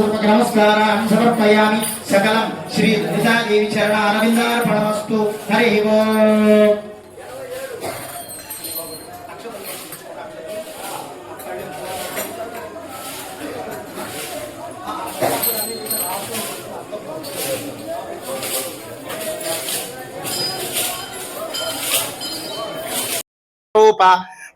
పూర్వక నమస్కారాన్ని సమర్పయామి. సకలం శ్రీ లలితాదేవి చరణ అరవిందార్పణమస్తు హరి ఓం. రూప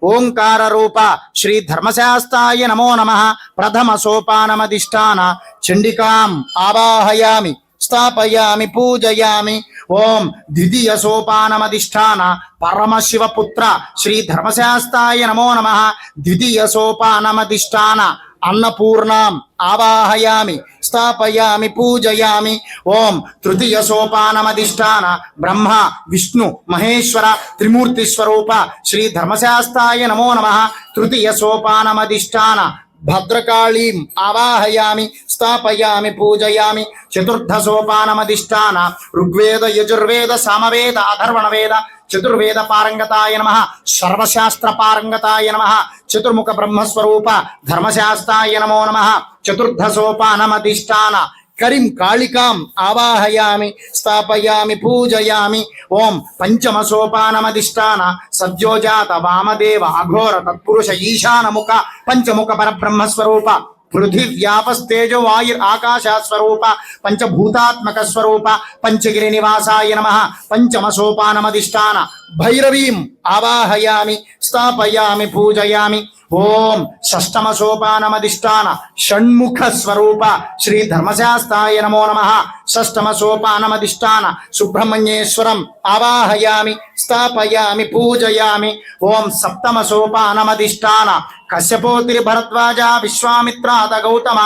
ఓంకార రూప శ్రీ ధర్మశాస్త్రాయ నమో నమ. ప్రథమ సోపానమధిష్టాన. చండికాం ఆవాహయామి స్థాపయామి పూజయామి. ఓం ద్వితీయ సోపానమధిష్టాన. పరమశివపుత్ర శ్రీ ధర్మశాస్త్రాయ నమో నమ. ద్వితీయ సోపానమధిష్టాన. అన్నపూర్ణాం ఆవాహయామి స్థాపయామి పూజయామి. ఓం తృతీయ సోపానమధిష్టాన బ్రహ్మ విష్ణు మహేశ్వర త్రిమూర్తి స్వరూప శ్రీ ధర్మశాస్త్రాయ నమో నమ. తృతీయ సోపానమధిష్టాన భద్రకాళీం ఆవాహయామి స్థాపయామి పూజయామి. చతుర్థ సోపానమధిష్టాన ఋగ్వేద యజుర్వేద సామవేద అధర్వణ వేద చతుర్వేద పారంగతాయ నమ సర్వశాస్త్ర పారంగతాయ నమ చతుర్ముఖ బ్రహ్మస్వరూప ధర్మశాస్త్రాయ నమో నమ చతుర్థ సోపానమధిష్టాన కరిం కాళికాం ఆవాహయామి స్థాపయామి పూజయామి. ఓం పంచమ సోపానమధిష్టాన సద్యోజాత వామదేవ అఘోర తత్పురుష ఈశానముఖ పంచముఖ పరబ్రహ్మస్వరూప. పృథివ్యాపస్తేజో వాయు ఆకాశ స్వరూప పంచభూతాత్మక స్వరూప పంచగిరి నివాసాయ నమ పంచమ సోపానమధిష్టాన భైరవీం ఆవాహయామి స్థాపయామి పూజయామి ఓం షష్టమ సోపానమధిష్టాన షణ్ముఖ స్వరూప శ్రీ ధర్మశాస్త్రాయ నమో నమ షష్టమ సోపానమధిష్టాన సుబ్రహ్మణ్యేశ్వరం ఆవాహయామి స్థాపయామి పూజయామి ఓం సప్తమ సోపానమధిష్టాన కశ్యపోతిరి భరద్వాజ విశ్వామిత్రాద గౌతమ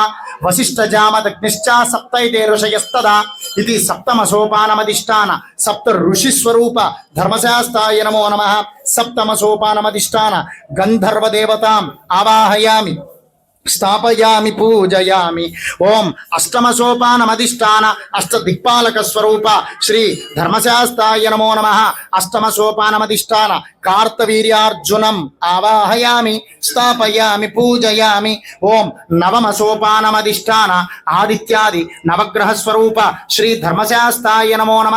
వశిష్ఠ జామదగ్నిశ్చ సప్తైతే ఋషయస్తదా ఇది సప్తమ సోపానమధిష్టాన సప్త ఋషి స్వరూప ధర్మశాస్త్రాయ నమో నమ. సప్తమ సోపానమధిష్టాన గంధర్వదేవతాం ఆవాహయామి. స్థాపయామి పూజయామి ఓం అష్టమ సోపానమధిష్టాన అష్ట దిక్పాలక స్వరూప శ్రీ ధర్మశాస్త్రాయ నమో నమ అష్టమ సోపానమధిష్టాన కార్తవీర్యార్జునం ఆవాహయామి స్థాపయామి పూజయామి ఓం నవమ సోపానమధిష్టాన ఆదిత్యాది నవగ్రహ స్వరూప శ్రీ ధర్మశాస్త్రాయ నమో నమ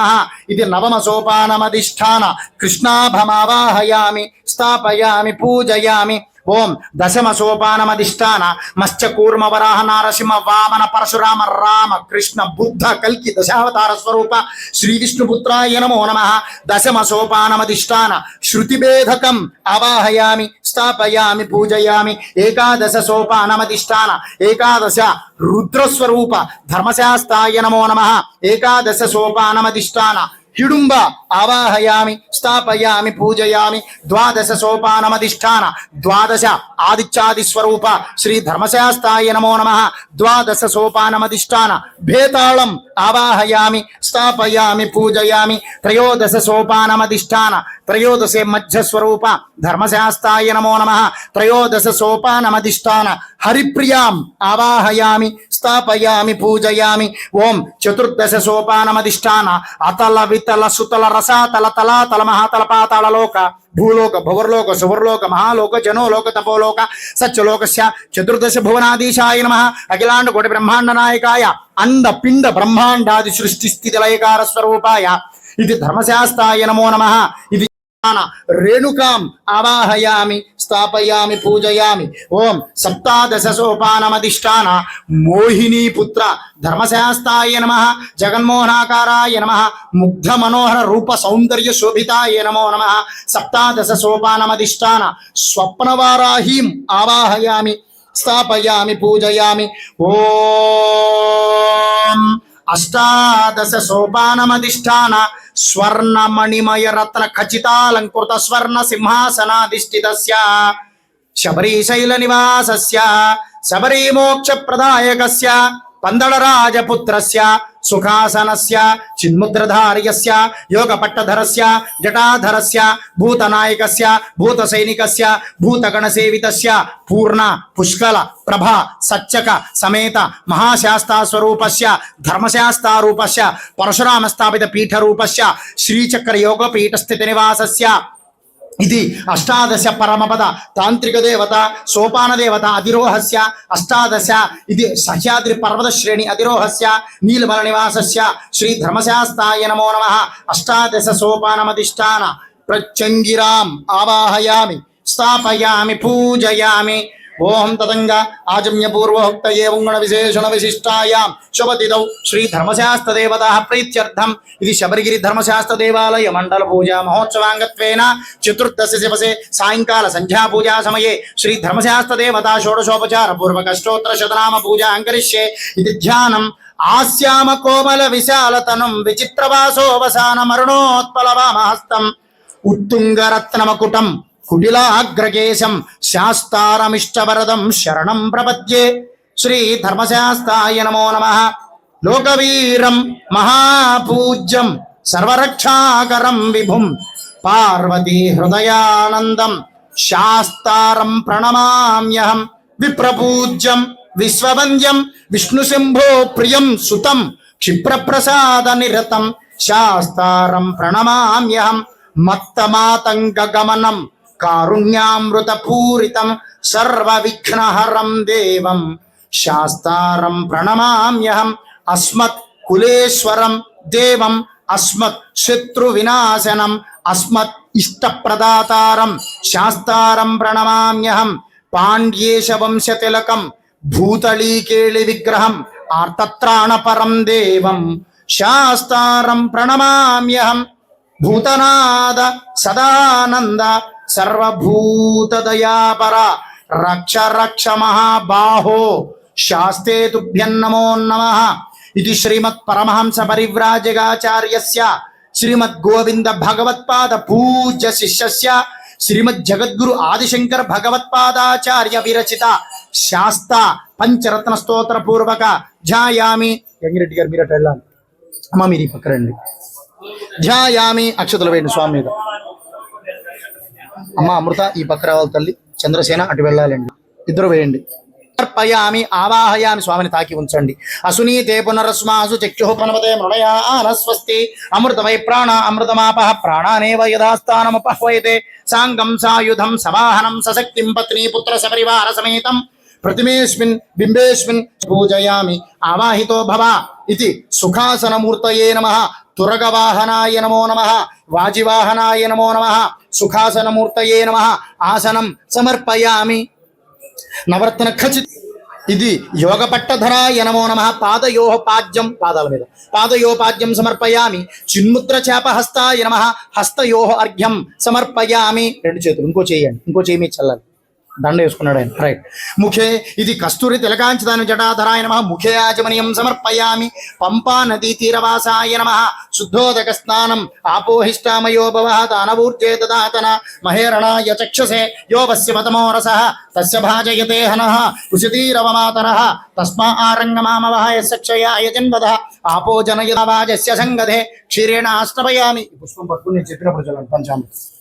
ఇది నవమ సోపానమధిష్టాన కృష్ణాభమావాహయామి స్థాపయామి పూజయామి ఓం దశమ సోపానమధిష్టాన మత్స్యకూర్మ వరాహ నారసింహ వామన పరశురామ రామ కృష్ణ బుద్ధ కల్కి దశావతార స్వరూప శ్రీ విష్ణుపుత్రాయ నమో నమ. దశమ సోపానమధిష్టాన శృతిభేదకం అవాహయామి స్థాపయామి పూజయామి. ఏకాదశ సోపానమధిష్టాన ఏకాదశ రుద్రస్వరూప ధర్మశాస్త్రాయ నమో నమ. ఏకాదశ సోపానమధిష్టాన హిడుంబ ఆవాహయామి స్థాపయామి పూజయామి ద్వాదశ సోపానమధిష్టాన ద్వాదశ ఆదిత్యాది స్వరూప శ్రీ ధర్మశాస్త్రాయ నమో నమ ద్వాదశ సోపానమధిష్టాన భేతాళం ఆవాహయామి స్థాపయామి పూజయామి త్రయోదశ సోపానమధిష్టాన త్రయోదశే మధ్య స్వరూప ధర్మశాస్త్రాయ నమో నమ త్రయోదశ సోపానమధిష్టాన హరిప్రియాం ఆవాహయామి స్థాపయామి పూజయామి ఓం చతుర్దశ సోపానమధిష్టాన అతల వితల సుతల రసాతల తలాతల మహాతల పాతాళ లోక భూలోక భువర్లోక సువర్లోక మహాలోక జనోలోక తపోలోక సత్యలోకస్య చతుర్దశ భువనాధీశాయ నమ అఖిలాండ కోటి బ్రహ్మాండ నాయకాయ అంద పిండ బ్రహ్మాండాది సృష్టి స్థితి లయకార స్వరూపాయ. ఇది ధర్మశాస్త్రాయ నమో నమ. ఇది రేణుకాం ఆవాహయామి స్థాపయామి పూజయామి ఓం సప్తాదశ సోపానమధిష్టాన మోహినీ పుత్ర ధర్మశాస్త్రాయ నమ జగన్మోహనాకారాయ నమ ముగ్ధ మనోహర రూప సౌందర్య శోభితాయ నమో నమ సప్తాదశ సోపానమధిష్టాన స్వప్నవారాహీం ఆవాహయామి స్థాపయామి పూజయామి ఓం అష్టాదశ సోపానమధిష్టాన స్వర్ణమణిమయ రత్న ఖచితాలంకృత స్వర్ణ సింహాసనాధిష్ఠిత శబరీశైల నివాసస్య శబరీమోక్ష ప్రదాయకస్య పందళరాజపుత్రస్య సుఖాసనస్య చిన్ముద్రధార్యస్య యోగ పట్టధరస్య జటాధరస్య భూతనాయకస్య భూత సైనికస్య భూతగణసేవితస్య పూర్ణ పుష్కల ప్రభ సచ్చక సమేత మహాశాస్తా స్వరూపస్య ధర్మశాస్త్రూపస్య పరశురామ స్థాపిత పీఠరూపస్య శ్రీచక్ర యోగ పీఠ నివాసస్య ఇది అష్టాదశ పరమపద తాంత్రిక దేవత సోపాన దేవత అధిరోహస్య. అష్టాదశ ఇది సహ్యాద్రి పర్వత శ్రేణి అధిరోహస్య నీలమల నివాసస్య. శ్రీ ధర్మశాస్తాయ నమో నమ. అష్టాదశ సోపానమధిష్టాన. ప్రత్యంగిరాం ఆవాహయామి స్థాపయామి పూజయామి. ఓం తదంగా ఆచమ్య పూర్వోక్త ఏం గుణ విశేషణ విశిష్టాయాం. శుభతిదౌ శ్రీ ధర్మశాస్త్ర దేవత ప్రీత్యర్థం. ఇది శబరిగిరి ధర్మశాస్త్ర దేవాలయ మండల పూజా మహోత్సవాంగత్వేన చతుర్దశ శివసే సాయంకాల సంధ్యా పూజా సమయే శ్రీ ధర్మశాస్త్ర దేవత షోడశోపచార పూర్వక స్తోత్ర శతనామ పూజ అంకరిష్యే ఇది ధ్యానం. ఆస్యామ కోమల విశాలతనం విచిత్రవాసోవసాన మరుణోత్పలవామహస్తం. ఉత్తుంగరత్నమకుటం. కుటిలాగ్రకేశం శాస్తారమిష్టవరదం శరణం ప్రపద్యే. శ్రీ ధర్మశాస్తాయ నమో నమ. లోకవీరం మహాపూజ్యం సర్వరక్షాకరం విభుం పార్వతీ హృదయానందం శాస్తారం ప్రణమామ్యహం విప్రపూజ్యం విశ్వవంద్యం విష్ణుశంభో ప్రియం సుతం క్షిప్రప్రసాద నిరతం శాస్తారం ప్రణమామ్యహం మత్తమాతంగగమనం కారుణ్యామృత పూరితం సర్వ విఘ్నహరం దేవం. శాస్తారం ప్రణమామ్యహం అస్మత్ కులేశ్వరం దేవం. అస్మత్ శత్రు వినాశనం అస్మత్ ఇష్టప్రదాతారం శాస్తారం ప్రణమామ్యహం పాండ్యేశ వంశతిలకం భూతళీకేళి విగ్రహం ఆర్తత్రాణపరం దేవం. శాస్తారం ప్రణమామ్యహం భూతనాద సదానంద సర్వభూతదయాపర రక్ష రక్ష మహాబాహో శాస్తే తుభ్యం నమో నమ ఇది శ్రీమత్ పరమహంస పరివ్రాజగాచార్యస్య శ్రీమద్ గోవింద భగవత్పాద పూజ్య శిష్యస్య శ్రీమద్ జగద్గురు ఆదిశంకర భగవత్పాదాచార్య విరచిత శాస్త పంచరత్న స్తోత్ర పూర్వక ధ్యాయామి. యంగిరెడ్డి గారు మీరు అట్లా వెళ్ళాలి. అమ్మ మీరు పక్కరండి ధ్యాయామి అక్షతలు వేయండి స్వామి మీద. అమ్మ అమృత ఈ పక్క రావాలి తల్లి. చంద్రసేన అటు వెళ్ళాలండి. ఇద్దరు వేయండి. అర్పయామి ఆవాహయామి స్వామిని తాకి ఉంచండి. అసునీతే పునరస్మాసు చక్షు ప్రణవతే మృణయా ఆనస్వస్తి అమృతమై ప్రాణ అమృతమాపహ ప్రాణానేవ యథాస్థానముపహ్వయతే సాంగం సాయుధం సవాహనం సశక్తిం పత్ని పుత్ర సపరివార సమేతం. ప్రతిమేస్మిన్ బింబేస్మిన్ పూజయామి. ఆవాహితో భవ ఇది సుఖాసనమూర్తయే నమ. తురగవాహనాయ నమో నమ. వాజివాహనాయ నమో నమ. సుఖాసనమూర్తయే నమ. ఆసనం సమర్పయామి. నవర్తన ఖచ్చిత ఇది యోగ పట్టధరాయ నమో నమ. పాదయో పాద్యం. పాదాల మీద. పాదయో పాద్యం సమర్పయామి. చిన్ముద్ర చేప హస్తాయ నమ. హస్తయో అర్ఘ్యం సమర్పయామి. రెండు చేతులు. ఇంకో చేయండి. ఇంకో చేయి చల్లాలి. దండ వేసుకున్నాడు ఆయన. రైట్ ముఖే ఇది కస్తూరి తిలకాంచితాను జటాధరాయ నమ. ముఖే ఆచమనీయం సమర్పయామి. పంపా నదీ తీరవాసాయ నమ. శుద్ధోదక స్నానం ఆపోహిష్టామయోభవ దానవూర్జే దదాతన మహేరణాయ చక్షసే. యోవస్య మతమోరస తస్య భాజయతే హన. కుశతీరవమాతరః. తస్మా ఆరంగమామవహ యక్షయాయ క్షయాయ జన్మద ఆపో జనయవాజస్య సంగధే. క్షీరేణ ఆశ్రవయామి. పుష్పం పట్టుకుని నేను చెప్పినప్పుడు చూడండి పంచామృతం.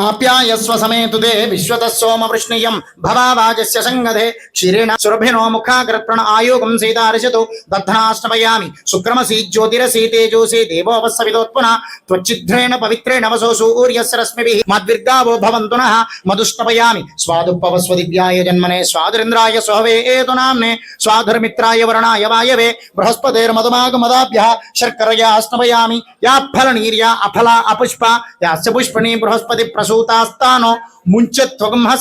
ఆప్యాయస్వ సమేతుదే విశ్వత సోమ వృష్ణీయం భవావాజస్య సంగధే క్షీరేణ సురభినో ముఖాగ్రత్రణ ఆయోగం సీతారిషతు దగ్ధనాష్టమయామి శుక్రమసి జ్యోతిరసి తేజోసి దేవోపస్సవిదోత్పున త్వచ్చిద్రేణ పవిత్రేణ వసో సూర్యస్య రశ్మిభిః మద్విర్గావో భవంతున మధుష్టపయామి స్వాదుప్పవస్వ దివ్యాయ జన్మనే స్వాదురింద్రాయ స్వహవే ఏతునామ్నే స్వాధుర్మిత్రాయ వరుణాయ వాయవే బృహస్పతిర్మధుమాగమదాభ్య శర్కరయా అష్టమయామి యా ఫలనీర్యా అఫలా అపుష్ప యాస్య పుష్పణి బృహస్పతి ప్రసూతాస్తానో ముంచత్వగంహస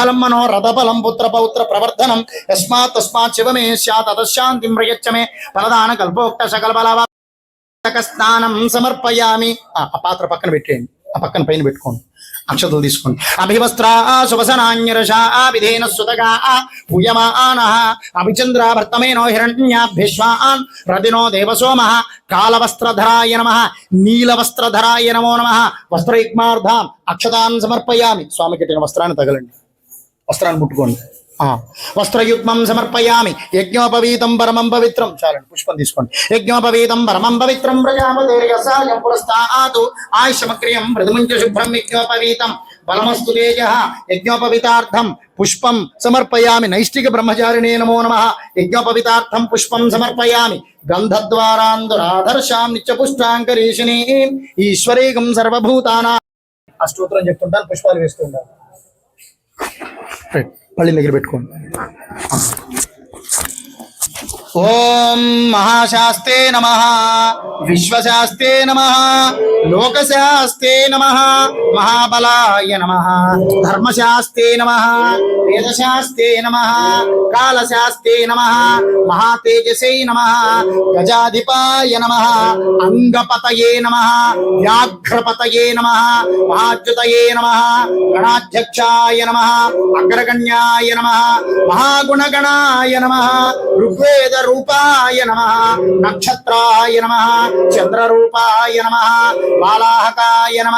ఫలం మనో రథఫలం పుత్ర పౌత్ర ప్రవర్ధనం. యస్మాత్ తస్మాత్ శివమే స్యాత్ అతశాంతిం ప్రయచ్చ ఫలదాన కల్పోక్త సకల బలవ స్నానం సమర్పయామి. ఆ పాత్ర పక్కన పెట్టేయండి. ఆ పక్కన పైన పెట్టుకోండి. అక్షతలు తీసుకోండి అభివస్త్రా శుభసనాన్యరషా విధేన సుతగా పూయమాన అభిచంద్ర భర్తమేనో హిరణ్యాభ్యశ్వాన్ రదినో దేవసోమ కాలవస్త్రధరాయ నమ నీలవస్త్రధరాయ నమో నమ వస్త్రయుగ్మార్థాన్ అక్షతాన్ సమర్పయామి. స్వామికి వస్త్రాన్ని తగలండి. వస్త్రాన్ని ముట్టుకోండి. వస్త్రయుగ్మం సమర్పయామి. యజ్ఞోపవీతం పరమం పవిత్రం. చాలండి పుష్పం తీసుకోండి. యజ్ఞోపవీతం పరమం పవిత్రం ప్రజాపతిర్యసాయం పురస్తాతు ఆయుషమక్రియం మృదుముంచ శుభ్రం యజ్ఞోపవీతం. బలమస్తు తేజ. యజ్ఞోపవితార్థం పుష్పం సమర్పయామి. నైష్టిక బ్రహ్మచారిణే నమో నమ. యజ్ఞోపవితార్థం పుష్పం సమర్పయామి. గంధద్వారాంధురాధర్షాం నిత్యపుష్టాంకరీషిణీం. ఈశ్వరేగం సర్వభూతానా అష్టోత్తరం చెప్తుంటాను పుష్పాలు వేస్తుంటాను పళ్ళి దగ్గర పెట్టుకోండి. ఓం మహాశాస్తే నమ విశ్వశాస్తే నమ లోకశాస్తే నమ మహాబలాయ నమ ధర్మశాస్తే నమ వేదశాస్తే నమ కాలశాస్తే నమ మహాతేజసై నమ గజాధిపాయ నమ అంగపతయే నమ వ్యాఘ్రపతయే నమ మహాద్యుతయే నమ గణాధ్యక్షాయ నమ అగ్రగణ్యాయ నమ మహాగుణగణాయ నమ ఋగ్వేద రూపాయ నమ. నక్షత్రాయ నమ. చంద్రరూపాయ నమ. బాలాహకాయ నమ.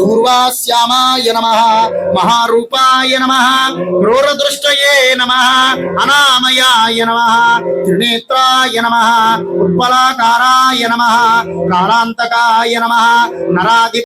పూర్వాశ్యామాయ నమ. మహారూపాయ నమ. క్రూరదృష్టయే నమ. అనామయాయ నమ. త్రినేత్రాయ నమ. ఉత్పలాకారాయ నమ. కాలాంతకాయ నమ. నరాధి